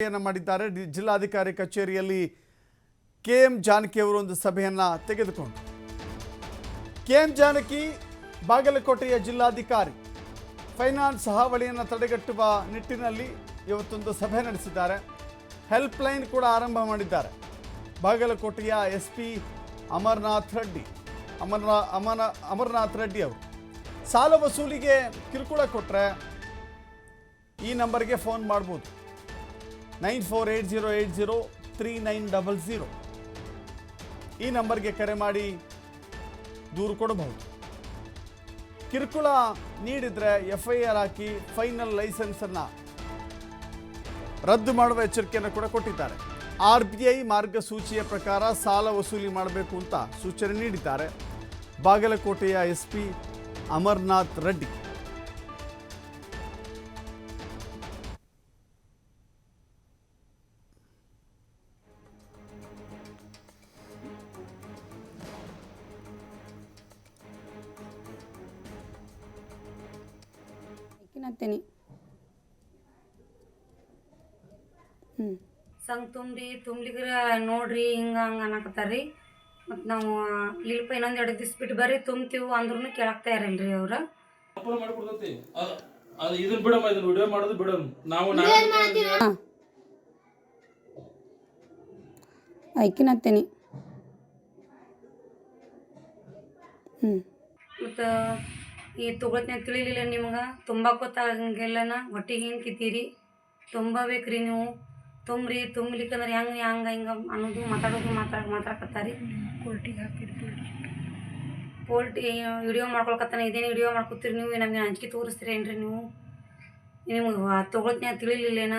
ಸಭೆಯನ್ನು ಮಾಡಿದ್ದಾರೆ. ಜಿಲ್ಲಾಧಿಕಾರಿ ಕಚೇರಿಯಲ್ಲಿ ಕೆ ಎಂ ಜಾನಕಿ ಅವರು ಒಂದು ಸಭೆಯನ್ನ ತೆಗೆದುಕೊಂಡು ಕೆ ಎಂ ಜಾನಕಿ ಬಾಗಲಕೋಟೆಯ ಜಿಲ್ಲಾಧಿಕಾರಿ. ಫೈನಾನ್ಸ್ ಹಾವಳಿಯನ್ನು ತಡೆಗಟ್ಟುವ ನಿಟ್ಟಿನಲ್ಲಿ ಇವತ್ತೊಂದು ಸಭೆ ನಡೆಸಿದ್ದಾರೆ. ಹೆಲ್ಪ್ ಲೈನ್ ಕೂಡ ಆರಂಭ ಮಾಡಿದ್ದಾರೆ. ಬಾಗಲಕೋಟೆಯ ಎಸ್ ಪಿ ಅಮರ್ನಾಥ್ ರೆಡ್ಡಿ, ಅಮರ್ನಾ ಅಮರ ಅಮರ್ನಾಥ್ ರೆಡ್ಡಿ ಅವರು. ಸಾಲ ವಸೂಲಿಗೆ ಕಿರುಕುಳ ಕೊಟ್ಟರೆ ಈ ನಂಬರ್ಗೆ ಫೋನ್ ಮಾಡ್ಬೋದು. Nine four eight zero eight zero three nine double zero ಈ ನಂಬರ್ಗೆ ಕರೆ ಮಾಡಿ ದೂರು ಕೊಡಬಹುದು. ಕಿರುಕುಳ ನೀಡಿದರೆ ಎಫ್ ಐ ಆರ್ ಹಾಕಿ ಫೈನಲ್ ಲೈಸೆನ್ಸನ್ನು ರದ್ದು ಮಾಡುವ ಎಚ್ಚರಿಕೆಯನ್ನು ಕೂಡ ಕೊಟ್ಟಿದ್ದಾರೆ. ಆರ್ ಬಿ ಐ ಮಾರ್ಗಸೂಚಿಯ ಪ್ರಕಾರ ಸಾಲ ವಸೂಲಿ ಮಾಡಬೇಕು ಅಂತ ಸೂಚನೆ ನೀಡಿದ್ದಾರೆ. ಬಾಗಲಕೋಟೆಯ ಎಸ್ ಪಿ ಅಮರ್ನಾಥ್ ರೆಡ್ಡಿ. ಹಾಕಿನತ್ತೇನಿ ಹ್ಞೂ ಸಂಘ ತುಂಬ್ರಿ ತುಂಬ್ಲಿಗ್ರ ನೋಡ್ರಿ ಹಿಂಗ ಹಂಗ ಅನ್ನಕತ್ತಾರ್ರಿ. ಮತ್ತು ನಾವು ಇಲ್ಪ ಇನ್ನೊಂದು ಎರಡು ದಿವ್ಸ ಬಿಟ್ಟು ಬರ್ರಿ ತುಂಬ್ತೀವಿ ಅಂದ್ರೂ ಕೇಳಾಕ್ತಾ ಇರಲ್ರಿ ಅವ್ರ. ಅಪ್ಲೋಡ್ ಮಾಡ್ಕೊಡ್ತೈತಿ. ಅದು ಇದನ್ನ ಬಿಡಮ್ಮ ಇದನ್ನ ವಿಡಿಯೋ ಮಾಡೋದು ಬಿಡಮ್. ನಾವು ನಾಳೆ ಹಾಂ. ಐಕಿನತ್ತೇನಿ ಹ್ಞೂ ಮತ್ತು ಈ ತೊಗೊಳ್ತೀನಿ ತಿಳಿಲಿಲ್ಲ ನಿಮ್ಗೆ? ತುಂಬಾಕೋತಾಗಂಗೆಲ್ಲನ ಹೊಟ್ಟಿಗೆ ಹಿಂಗೆ ಕಿತ್ತೀರಿ ತುಂಬಬೇಕ್ರಿ ನೀವು. ತುಂಬ್ರಿ ತುಂಬ್ಲಿಕ್ಕಂದ್ರೆ ಹೆಂಗೆ ಹೆಂಗೆ ಹಿಂಗೆ ಅನ್ನೋದು ಮಾತಾಡೋದು ಮಾತಾಡ ಮಾತಾಡಕತ್ತಾರಿ. ಪೋಲ್ಟಿಗೆ ಹಾಕಿರಿ ಪೋಲ್ಟಿ ವಿಡಿಯೋ ಮಾಡ್ಕೊಳ್ಕತ್ತಾನೆ ಇದೇನು ವಿಡಿಯೋ ಮಾಡ್ಕೊತೀರಿ ನೀವು? ನಮಗೆ ಅಂಜಿಕೆ ತೋರಿಸ್ತೀರಿ ರೀ ನೀವು? ನಿಮ್ಗೆ ತೊಗೊಳ್ತೀನಿ ತಿಳಿಲಿಲ್ಲೇನ?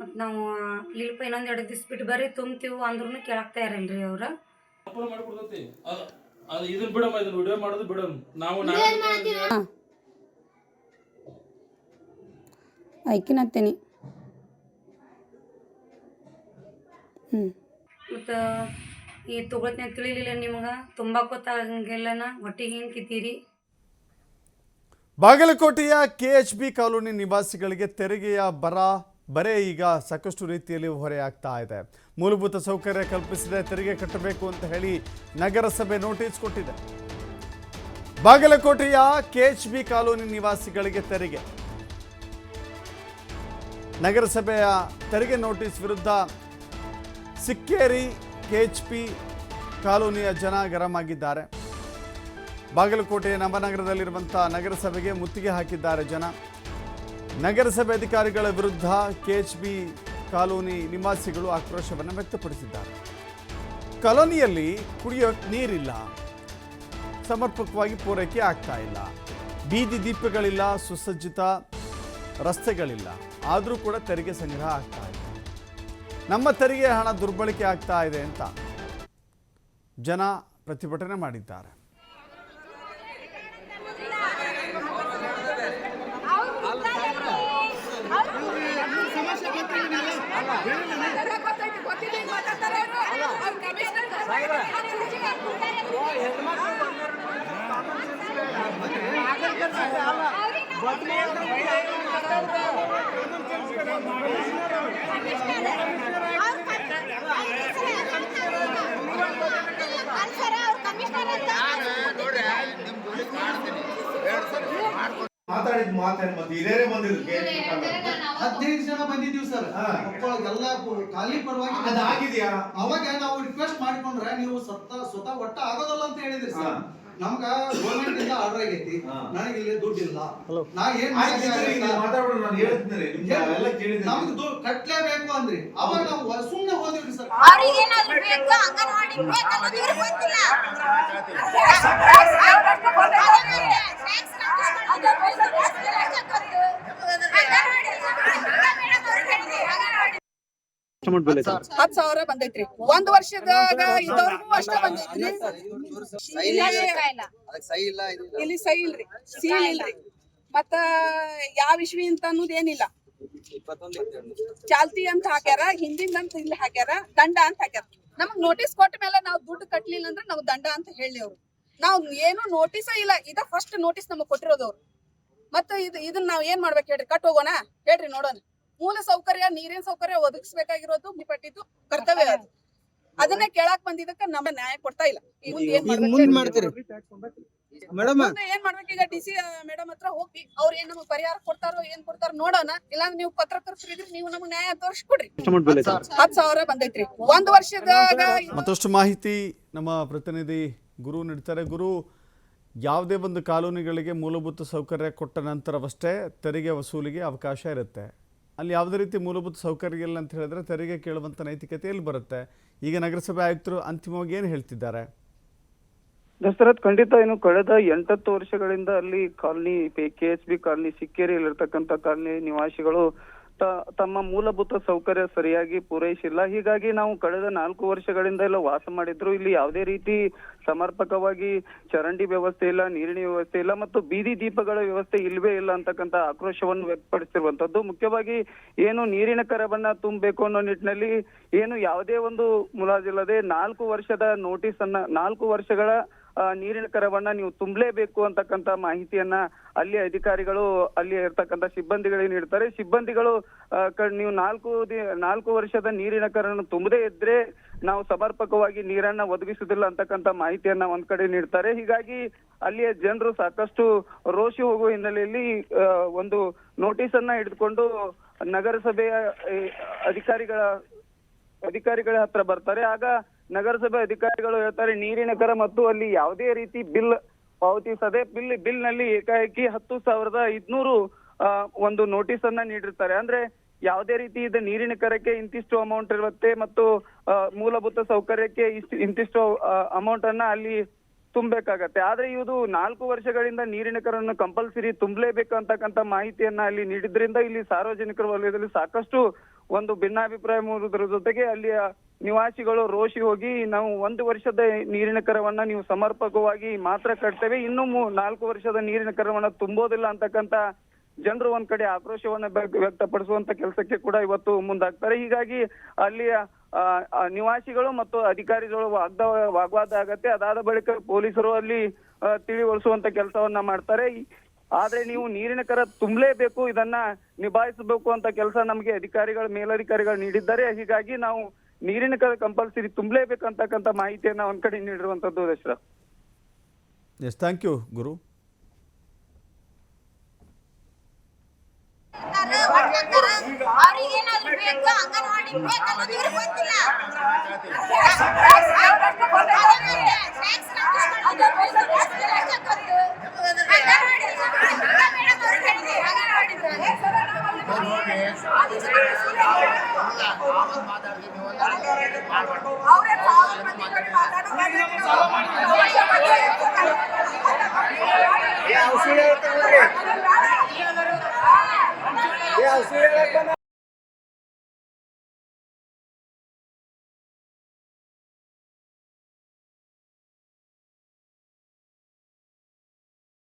ಮತ್ತು ನಾವು ಇಲ್ಪ ಇನ್ನೊಂದು ಎರಡು ದಿವ್ಸ ಬಿಟ್ಟು ಬರ್ರಿ ತುಂಬ್ತೀವಿ ಅಂದ್ರೂ ಕೇಳಾಕ್ತಾ ಇರಲ್ರಿ ಅವ್ರ. ಅದು ಇದನ್ನ ಬಿಡಮ್ಮ ಇದನ್ನ ವಿಡಿಯೋ ಮಾಡೋದು ಬಿಡಮ್. ನಾವು ಐಕಿನತ್ತೇನಿ. ಹ್ಞೂ ಮತ್ತು ಈ ತೊಗೊಳ್ತೀನಿ ತಿಳಿಲಿಲ್ಲ ನಿಮ್ಗೆ? ತುಂಬಾಕೋತಾಗಂಗೆಲ್ಲನ ಹೊಟ್ಟಿಗೆ ಹಿಂಗೆ ಕಿತ್ತೀರಿ? ಬಾಗಲಕೋಟೆಯ ಕೆ ಎಚ್ ಬಿ ಕಾಲೋನಿ ನಿವಾಸಿಗಳಿಗೆ ತೆರಿಗೆಯ ಬರ ಬರೆ ಈಗ ಸಾಕಷ್ಟು ರೀತಿಯಲ್ಲಿ ಹೊರೆಯಾಗ್ತಾ ಇದೆ. ಮೂಲಭೂತ ಸೌಕರ್ಯ ಕಲ್ಪಿಸಿದೆ ತೆರಿಗೆ ಕಟ್ಟಬೇಕು ಅಂತ ಹೇಳಿ ನಗರಸಭೆ ನೋಟಿಸ್ ಕೊಟ್ಟಿದೆ. ಬಾಗಲಕೋಟೆಯ ಕೆ ಎಚ್ ಬಿ ಕಾಲೋನಿ ನಿವಾಸಿಗಳಿಗೆ ತೆರಿಗೆ. ನಗರಸಭೆಯ ತೆರಿಗೆ ನೋಟಿಸ್ ವಿರುದ್ಧ ಸಿಕ್ಕೇರಿ ಕೆ ಎಚ್ ಪಿ ಕಾಲೋನಿಯ ಜನ ಗರಂ ಆಗಿದ್ದಾರೆ ಬಾಗಲಕೋಟೆಯ ನವನಗರದಲ್ಲಿರುವಂಥ ನಗರಸಭೆಗೆ ಮುತ್ತಿಗೆ ಹಾಕಿದ್ದಾರೆ ಜನ. ನಗರಸಭೆ ಅಧಿಕಾರಿಗಳ ವಿರುದ್ಧ ಕೆಎಚ್ಬಿ ಕಾಲೋನಿ ನಿವಾಸಿಗಳು ಆಕ್ರೋಶವನ್ನು ವ್ಯಕ್ತಪಡಿಸಿದ್ದಾರೆ. ಕಾಲೋನಿಯಲ್ಲಿ ಕುಡಿಯೋ ನೀರಿಲ್ಲ. ಸಮರ್ಪಕವಾಗಿ ಪೂರೈಕೆ ಆಗ್ತಾ ಇಲ್ಲ. ಬೀದಿ ದೀಪಗಳಿಲ್ಲ, ಸುಸಜ್ಜಿತ ರಸ್ತೆಗಳಿಲ್ಲ. ಆದರೂ ಕೂಡ ತೆರಿಗೆ ಸಂಗ್ರಹ ಆಗ್ತಾ ಇದೆ. ನಮ್ಮ ತೆರಿಗೆ ಹಣ ದುರ್ಬಳಕೆ ಆಗ್ತಾ ಇದೆ ಅಂತ ಜನ ಪ್ರತಿಭಟನೆ ಮಾಡಿದ್ದಾರೆ. ಮಾತಾಡಿದ ಮಾತೇನು ಮತ್ತೆ ಹಿರಿಯರೇ ಬಂದಿದ್ರು ಹದಿನೈದು ಜನ ಬಂದಿದ್ದೀವಿ ಸರ್. ಎಲ್ಲ ಖಾಲಿ ಪರವಾಗಿ ಅದಾಗಿದ್ಯಾ? ಅವಾಗ ನಾವು ರಿಕ್ವೆಸ್ಟ್ ಮಾಡ್ಕೊಂಡ್ರೆ ನೀವು ಸತ್ತ ಸ್ವತಃ ಒಟ್ಟ ಆಗೋದಲ್ಲ ಅಂತ ಹೇಳಿದ್ರಿ ಸರ್. ನಮ್ಗ ಗೌರ್ಮೆಂಟ್ ಇಂದ ಆರ್ಡರ್ ಆಗೈತಿ ನನಗೆ ಇಲ್ಲಿ ದುಡ್ಡು ಇಲ್ಲ ನಾ ಏನ್ ನಿಮ್ಗೆ ಎಲ್ಲ ನಮ್ಗೆ ನಮ್ದು ದುಡ್ಡು ಕಟ್ಲೇಬೇಕು ಅಂದ್ರಿ ಅವಾಗ ನಾವು ಸುಮ್ನೆ ಹೋದ್ರಿ ಸರ್ ಅವ್ರಿಗೇನಾದ್ರೂ ಬೇಕು ಅಂಗನವಾಡಿ ಬೇಕು ಅನ್ನೋದು ಇವ್ರಿಗೆ ಗೊತ್ತಿಲ್ಲ ಹತ್ ಸಾವಿರ ಬಂದೈತ್ರಿ. ಒಂದ್ ವರ್ಷದಾಗ ಅಷ್ಟ ಬಂದೈತ್ರಿ. ಇಲ್ಲಿ- ಇಲ್ಲಿ. ಸೈ ಇಲ್ರಿ. ಸೀಲ್ ಇಲ್ರಿ. ಮತ್ತ ಯಾವ ಇಶ್ವಿ ಅಂತ ಅನ್ನೋದ್ ಏನಿಲ್ಲ. ಚಾಲ್ತಿ ಅಂತ ಹಾಕ್ಯಾರ ಹಿಂದಿಂದ ಅಂತ ಇಲ್ಲಿ ಹಾಕ್ಯಾರ ದಂಡ ಅಂತ ಹಾಕ್ಯಾರ. ನಮಗ್ ನೋಟಿಸ್ ಕೊಟ್ಟ ಮೇಲೆ ನಾವು ದುಡ್ಡು ಕಟ್ಲಿಲ್ಲ ಅಂದ್ರೆ ನಾವು ದಂಡ ಅಂತ ಹೇಳಿ ಅವ್ರು. ನಾವ್ ಏನು ನೋಟಿಸ ಇಲ್ಲ. ಇದ ಫಸ್ಟ್ ನೋಟಿಸ್ ನಮಗ್ ಕೊಟ್ಟಿರೋದು ಅವ್ರು. ಮತ್ತ ಇದು ಇದನ್ನ ನಾವ್ ಏನ್ ಮಾಡ್ಬೇಕು ಹೇಳ್ರಿ? ಕಟ್ ಹೋಗೋಣ? ಹೇಳ್ರಿ ನೋಡೋಣ. ಮೂಲ ಸೌಕರ್ಯ ನೀರಿನ ಸೌಕರ್ಯ ಒದಗಿಸಬೇಕಾಗಿರೋದು ಪಟ್ಟಿದ್ದು ಕರ್ತವ್ಯ ಅದು. ಅದನ್ನೇ ಕೇಳಾಕ್ ಬಂದಿದ್ದಕ್ಕೆ ನಮ್ಮ ನ್ಯಾಯ ಕೊಡ್ತಾ ಇಲ್ಲ. ಏನ್ ಮಾಡ್ಬೇಕು? ಮಾಡ್ತೀರಿ. ಮೇಡಮ್. ಮುಂದೆ ಏನ್ ಮಾಡ್ಬೇಕು? ಈಗ ಡಿಸಿ ಮೇಡಮ್ ಹತ್ರ ಹೋಗಿ ಅವ್ರ ಏನ್ ನಮಗ್ ಪರಿಹಾರ ಕೊಡ್ತಾರೋ ಏನ್ ಕೊಡ್ತಾರೋ ನೋಡೋಣ. ಇಲ್ಲಾಂದ್ರೆ ನೀವು ಪತ್ರಕರ್ತರಿದ್ರೆ ನೀವು ನಮಗ್ ನ್ಯಾಯ ತೋರಿಸ್ಕೊಡ್ರಿ. ಹತ್ ಸಾವಿರ ಬಂದೈತ್ರಿ. ಒಂದ್ ವರ್ಷದಾಗ ಮತ್ತಷ್ಟು ಮಾಹಿತಿ ನಮ್ಮ ಪ್ರತಿನಿಧಿ ಗುರು ನೀಡ್ತಾರೆ. ಗುರು ಯಾವುದೇ ಒಂದು ಕಾಲೋನಿಗಳಿಗೆ ಮೂಲಭೂತ ಸೌಕರ್ಯ ಕೊಟ್ಟ ನಂತರವಷ್ಟೇ ತೆರಿಗೆ ವಸೂಲಿಗೆ ಅವಕಾಶ ಇರುತ್ತೆ. ಅಲ್ಲಿ ಯಾವುದೇ ರೀತಿ ಮೂಲಭೂತ ಸೌಕರ್ಯ ಇಲ್ಲ ಅಂತ ಹೇಳಿದ್ರೆ ತೆರಿಗೆ ಕೇಳುವಂಥ ನೈತಿಕತೆ ಎಲ್ಲಿ ಬರುತ್ತೆ. ಈಗ ನಗರಸಭೆ ಆಯುಕ್ತರು ಅಂತಿಮವಾಗಿ ಏನು ಹೇಳ್ತಿದ್ದಾರೆ? ದಶರಥ್ ಖಂಡಿತ ಏನು ಕಳೆದ ಎಂಟತ್ತು ವರ್ಷಗಳಿಂದ ಅಲ್ಲಿ colony K S B colony ಸಿಕ್ಕೇರಿಯಲ್ಲಿರ್ತಕ್ಕಂಥ colony ನಿವಾಸಿಗಳು ತಮ್ಮ ಮೂಲಭೂತ ಸೌಕರ್ಯ ಸರಿಯಾಗಿ ಪೂರೈಸಿಲ್ಲ. ಹೀಗಾಗಿ ನಾವು ಕಳೆದ ನಾಲ್ಕು ವರ್ಷಗಳಿಂದ ಎಲ್ಲ ವಾಸ ಮಾಡಿದ್ರು. ಇಲ್ಲಿ ಯಾವುದೇ ರೀತಿ ಸಮರ್ಪಕವಾಗಿ ಚರಂಡಿ ವ್ಯವಸ್ಥೆ ಇಲ್ಲ, ನೀರಿನ ವ್ಯವಸ್ಥೆ ಇಲ್ಲ ಮತ್ತು ಬೀದಿ ದೀಪಗಳ ವ್ಯವಸ್ಥೆ ಇಲ್ಲವೇ ಇಲ್ಲ ಅಂತಕ್ಕಂಥ ಆಕ್ರೋಶವನ್ನು ವ್ಯಕ್ತಪಡಿಸಿರುವಂತದ್ದು ಮುಖ್ಯವಾಗಿ ಏನು ನೀರಿನ ಕರವನ್ನ ತುಂಬಬೇಕು ಅನ್ನೋ ನಿಟ್ಟಿನಲ್ಲಿ ಏನು ಯಾವುದೇ ಒಂದು ಮುಲಾಜಿಲ್ಲದೆ ನಾಲ್ಕು ವರ್ಷದ ನೋಟಿಸ್ ಅನ್ನ, ನಾಲ್ಕು ವರ್ಷಗಳ ನೀರಿನ ಕರವನ್ನ ನೀವು ತುಂಬಲೇಬೇಕು ಅಂತಕ್ಕಂತ ಮಾಹಿತಿಯನ್ನ ಅಲ್ಲಿ ಅಧಿಕಾರಿಗಳು, ಅಲ್ಲಿ ಇರ್ತಕ್ಕಂಥ ಸಿಬ್ಬಂದಿಗಳಿಗೆ ನೀಡ್ತಾರೆ ಸಿಬ್ಬಂದಿಗಳು ನೀವು ನಾಲ್ಕು ನಾಲ್ಕು ವರ್ಷದ ನೀರಿನ ಕರವನ್ನು ತುಂಬದೇ ಇದ್ರೆ ನಾವು ಸಮರ್ಪಕವಾಗಿ ನೀರನ್ನ ಒದಗಿಸುವುದಿಲ್ಲ ಅಂತಕ್ಕಂಥ ಮಾಹಿತಿಯನ್ನ ಒಂದ್ ಕಡೆ ನೀಡ್ತಾರೆ. ಹೀಗಾಗಿ ಅಲ್ಲಿಯ ಜನರು ಸಾಕಷ್ಟು ರೋಷಿ ಹೋಗುವ ಹಿನ್ನೆಲೆಯಲ್ಲಿ ಒಂದು ನೋಟಿಸ್ ಅನ್ನ ಹಿಡಿದುಕೊಂಡು ನಗರಸಭೆಯ ಅಧಿಕಾರಿಗಳ ಅಧಿಕಾರಿಗಳ ಹತ್ರ ಬರ್ತಾರೆ. ಆಗ ನಗರಸಭೆ ಅಧಿಕಾರಿಗಳು ಹೇಳ್ತಾರೆ, ನೀರಿನ ಕರ ಮತ್ತು ಅಲ್ಲಿ ಯಾವುದೇ ರೀತಿ ಬಿಲ್ ಪಾವತಿಸದೆ ಬಿಲ್ ಬಿಲ್ನಲ್ಲಿ ಏಕಾಏಕಿ ಹತ್ತು ಸಾವಿರದ ಐದ್ನೂರು ಒಂದು ನೋಟಿಸ್ ಅನ್ನ ನೀಡಿರ್ತಾರೆ. ಅಂದ್ರೆ ಯಾವುದೇ ರೀತಿ ಇದು ನೀರಿನ ಕರಕ್ಕೆ ಇಂತಿಷ್ಟು ಅಮೌಂಟ್ ಇರುತ್ತೆ ಮತ್ತು ಮೂಲಭೂತ ಸೌಕರ್ಯಕ್ಕೆ ಇಂತಿಷ್ಟು ಅಮೌಂಟ್ ಅನ್ನ ಅಲ್ಲಿ ತುಂಬಬೇಕಾಗತ್ತೆ. ಆದ್ರೆ ಇದು ನಾಲ್ಕು ವರ್ಷಗಳಿಂದ ನೀರಿನ ಕರವನ್ನು ಕಂಪಲ್ಸರಿ ತುಂಬಲೇಬೇಕು ಅಂತಕ್ಕಂಥ ಮಾಹಿತಿಯನ್ನ ಅಲ್ಲಿ ನೀಡಿದ್ರಿಂದ ಇಲ್ಲಿ ಸಾರ್ವಜನಿಕರ ವಲಯದಲ್ಲಿ ಸಾಕಷ್ಟು ಒಂದು ಭಿನ್ನಾಭಿಪ್ರಾಯ ಮೂಡುವುದರ ಜೊತೆಗೆ ಅಲ್ಲಿಯ ನಿವಾಸಿಗಳು ರೋಷಿ ಹೋಗಿ, ನಾವು ಒಂದು ವರ್ಷದ ನೀರಿನ ಕರವನ್ನ ನೀವು ಸಮರ್ಪಕವಾಗಿ ಮಾತ್ರ ಕಟ್ತೇವೆ, ಇನ್ನು ನಾಲ್ಕು ವರ್ಷದ ನೀರಿನ ಕರವನ್ನ ತುಂಬೋದಿಲ್ಲ ಅಂತಕ್ಕಂತ ಜನರು ಒಂದ್ ಕಡೆ ಆಕ್ರೋಶವನ್ನ ವ್ಯ- ವ್ಯಕ್ತಪಡಿಸುವಂತ ಕೆಲಸಕ್ಕೆ ಕೂಡ ಇವತ್ತು ಮುಂದಾಗ್ತಾರೆ. ಹೀಗಾಗಿ ಅಲ್ಲಿಯ ನಿವಾಸಿಗಳು ಮತ್ತು ಅಧಿಕಾರಿಗಳು ವಾಗ್ದ, ವಾಗ್ವಾದ ಆಗತ್ತೆ. ಅದಾದ ಬಳಿಕ ಪೊಲೀಸರು ಅಲ್ಲಿ ತಿಳಿವಳಿಸುವಂತ ಕೆಲಸವನ್ನ ಮಾಡ್ತಾರೆ. ಆದ್ರೆ ನೀವು ನೀರಿನ ಕರ ತುಂಬಲೇಬೇಕು ಇದನ್ನ ನಿಭಾಯಿಸಬೇಕು ಅಂತ ಕೆಲಸ ನಮಗೆ ಅಧಿಕಾರಿಗಳು ಮೇಲಧಿಕಾರಿಗಳು ನೀಡಿದ್ದಾರೆ. ಹೀಗಾಗಿ ನಾವು ನೀರಿನ ಕರ ಕಂಪಲ್ಸರಿ ತುಂಬಲೇಬೇಕು ಅಂತಕ್ಕಂಥ ಮಾಹಿತಿಯನ್ನ ಒಂದ್ ಕಡೆ ನೀಡಿರುವಂತದ್ದು ದಶರಥ್ ಎಸ್ ಥ್ಯಾಂಕ್ ಯು ಗುರು ಅವ್ರಿಗೆ ಔಷಧಿ ಹೇಳ್ತಾನೆ